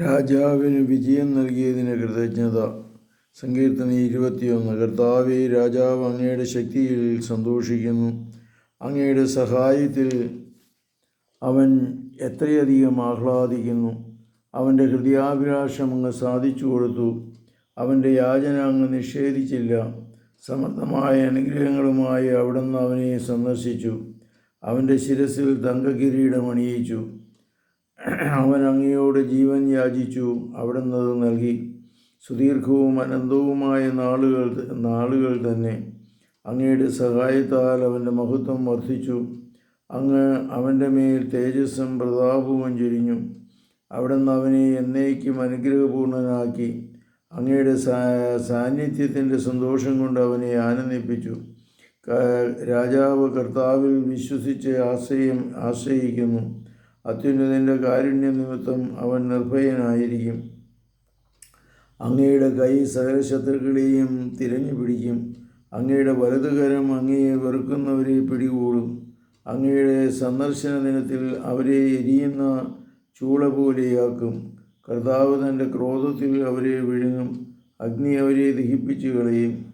രാജാവിന് വിജയം നൽകിയതിന് കൃതജ്ഞത. സങ്കീർത്തനം ഇരുപത്തിയൊന്ന്. കർത്താവെ രാജാവ് അങ്ങയുടെ ശക്തിയിൽ സന്തോഷിക്കുന്നു. അങ്ങയുടെ സഹായത്തിൽ അവൻ എത്രയധികം ആഹ്ലാദിക്കുന്നു. അവന്റെ ഹൃദയാഭിലാഷം അങ്ങ് സാധിച്ചു കൊടുത്തു. അവന്റെ യാചന അങ്ങ് നിഷേധിച്ചില്ല. സമർത്ഥമായ അനുഗ്രഹങ്ങളുമായി അവിടുന്ന് അവനെ സന്ദർശിച്ചു. അവന്റെ ശിരസിൽ തങ്കകിരീടം അണിയിച്ചു. അവൻ അങ്ങയോട് ജീവൻ യാചിച്ചു. അവിടുന്ന് അത് നൽകി. സുദീർഘവും അനന്തവുമായ നാളുകൾ നാളുകൾ തന്നെ. അങ്ങയുടെ സഹായത്താൽ അവന്റെ മഹത്വം വർദ്ധിച്ചു. അങ്ങ് അവന്റെ മേൽ തേജസ്സും പ്രതാപവും ചൊരിഞ്ഞു. അവിടുന്ന് അവനെ എന്നേക്കും അനുഗ്രഹപൂർണനാക്കി. അങ്ങയുടെ സാന്നിധ്യത്തിന്റെ സന്തോഷം കൊണ്ട് അവനെ ആനന്ദിപ്പിച്ചു. രാജാവ് കർത്താവിൽ വിശ്വസിച്ച് ആശ്രയം ആശ്രയിക്കുന്നു. അത്യുന്നതിന്റെ കാരുണ്യ നിമിത്തം അവൻ നിർഭയനായിരിക്കും. അങ്ങയുടെ കൈ സകല ശത്രുക്കളെയും തിരഞ്ഞു പിടിക്കും. അങ്ങയുടെ വലതുകരം അങ്ങയെ വെറുക്കുന്നവരെ പിടികൂടും. അങ്ങയുടെ സന്ദർശന ദിനത്തിൽ അവരെ എരിയുന്ന ചൂള പോലെയാക്കും. കർത്താവ് തന്റെ ക്രോധത്തിൽ അവരെ വിഴുങ്ങും. അഗ്നി അവരെ ദഹിപ്പിച്ചു കളയും.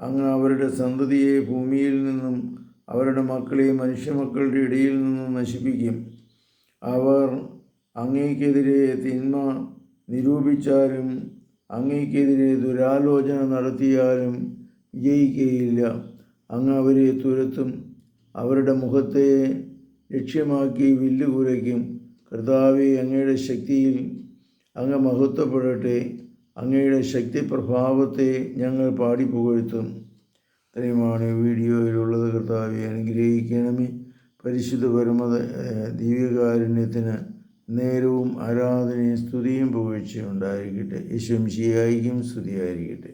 അങ്ങ് അവരുടെ സന്തതിയെ ഭൂമിയിൽ നിന്നും അവരുടെ മക്കളെ മനുഷ്യമക്കളുടെ ഇടയിൽ നിന്നും നശിപ്പിക്കും. അവർ അങ്ങേക്കെതിരെ തിന്മ നിരൂപിച്ചാലും അങ്ങേക്കെതിരെ ദുരാലോചന നടത്തിയാലും വിജയിക്കുകയില്ല അങ്ങ് അവരെ തുരത്തും അവരുടെ മുഖത്തെ ലക്ഷ്യമാക്കി വില്ല് കുരയ്ക്കും. കർത്താവെ അങ്ങയുടെ ശക്തിയിൽ അങ്ങ് മഹത്വപ്പെടട്ടെ. അങ്ങയുടെ ശക്തി പ്രഭാവത്തെ ഞങ്ങൾ പാടി പുകഴ്ത്തും ഇത്രയുമാണ് വീഡിയോയിലുള്ളത്. കർത്താവെ അനുഗ്രഹിക്കണമേ. പരിശുദ്ധ പരമത ദിവ്യകാരുണ്യത്തിന് നേരവും ആരാധനയും സ്തുതിയും പുകഴ്ചയും ഉണ്ടായിരിക്കട്ടെ. യശംശിയായിരിക്കും സ്തുതിയായിരിക്കട്ടെ.